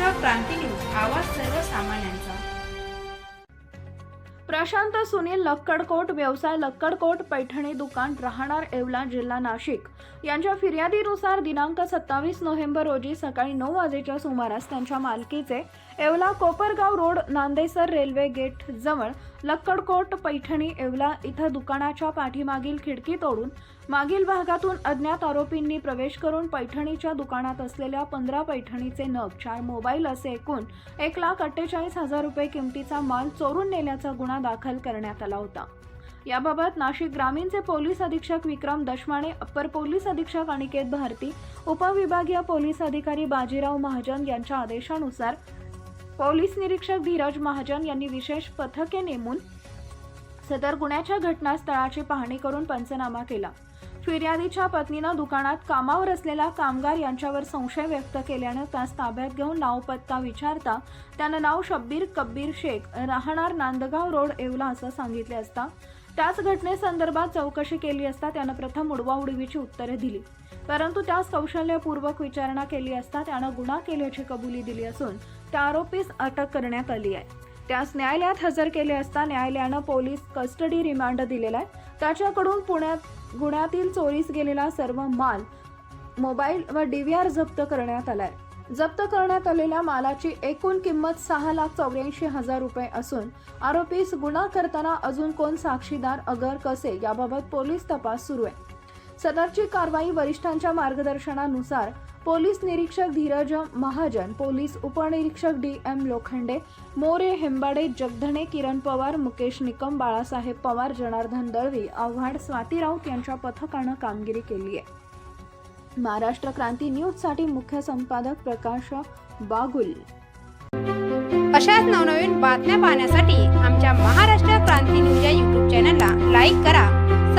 Maharashtra Kranti news आवाज सर्वसामान्यांचा. प्रशांत सुनील लक्कडकोट व्यवसाय लक्कडकोट पैठणी दुकान राहणार येवला जिल्हा नाशिक. यांच्या फिर्यादीनुसार दिनांक सत्तावीस नोव्हेंबर रोजी सकाळी नऊ वाजेच्या सुमारास त्यांच्या मालकीचे Yeola Kopargaon road Nandesar railway gate जवळ लक्कडकोट पैठणी येवला इथं दुकानाच्या पाठीमागील खिडकी तोडून मागील भागातून अज्ञात आरोपींनी प्रवेश करून पैठणीच्या दुकानात असलेल्या पंधरा पैठणीचे नग चार मोबाईल असे एकूण एक लाख अठ्ठेचाळीस हजार रुपये किमतीचा माल चोरून नेल्याचा गुन्हा दाखल करण्यात आला होता. याबाबत नाशिक ग्रामीणचे पोलीस अधीक्षक विक्रम दशमाणे अप्पर पोलीस अधीक्षक अनिकेत भारती उपविभागीय पोलीस अधिकारी बाजीराव महाजन यांच्या आदेशानुसार पोलीस निरीक्षक धीरज महाजन यांनी विशेष पथके नेमून सदर गुन्ह्याच्या घटनास्थळाची पाहणी करून पंचनामा केला. फिर्यादीच्या पत्नीनं दुकानात कामावर असलेला कामगार यांच्यावर संशय व्यक्त केल्यानं त्यास ताब्यात घेऊन नाव पत्ता विचारता त्यानं नाव शब्बीर कब्बीर शेख राहणार नांदगाव रोड येवला असं सांगितले असता त्याच घटनेसंदर्भात चौकशी केली असता त्यानं प्रथम उडवाउडवीची उत्तरे दिली. परंतु त्यास कौशल्यपूर्वक विचारणा केली असता त्यानं गुन्हा केल्याची कबुली दिली असून त्या आरोपीस अटक करण्यात आली आहे. त्यास न्यायालयात हजर केले असता न्यायालयानं पोलीस कस्टडी रिमांड दिलेला आहे. त्याच्याकडून पुण्यात गुन्ह्यातील चोरीस गेलेला सर्व माल मोबाईल व डीव्हीआर जप्त करण्यात आलाय. जप्त करण्यात आलेल्या मालाची एकूण किंमत सहा लाख चौऱ्याऐंशी हजार रुपये असून आरोपीस गुन्हा करताना अजून कोण साक्षीदार अगर कसे याबाबत पोलीस तपास सुरू आहे. सदरची कारवाई वरिष्ठांच्या मार्गदर्शनानुसार पोलीस निरीक्षक धीरज महाजन पोलीस उपनिरीक्षक डी एम लोखंडे मोरे हेंबाडे जगधणे किरण पवार मुकेश निकम बाळासाहेब पवार जनार्दन दळवी आव्हाड स्वाती राऊत यांच्या पथकानं कामगिरी केली आहे. महाराष्ट्र क्रांती न्यूजसाठी मुख्य संपादक प्रकाश बागुल. अशाच नवनवीन बातम्या पाहण्यासाठी आमच्या महाराष्ट्र क्रांती न्यूज या यूट्यूब चॅनलला लाईक करा.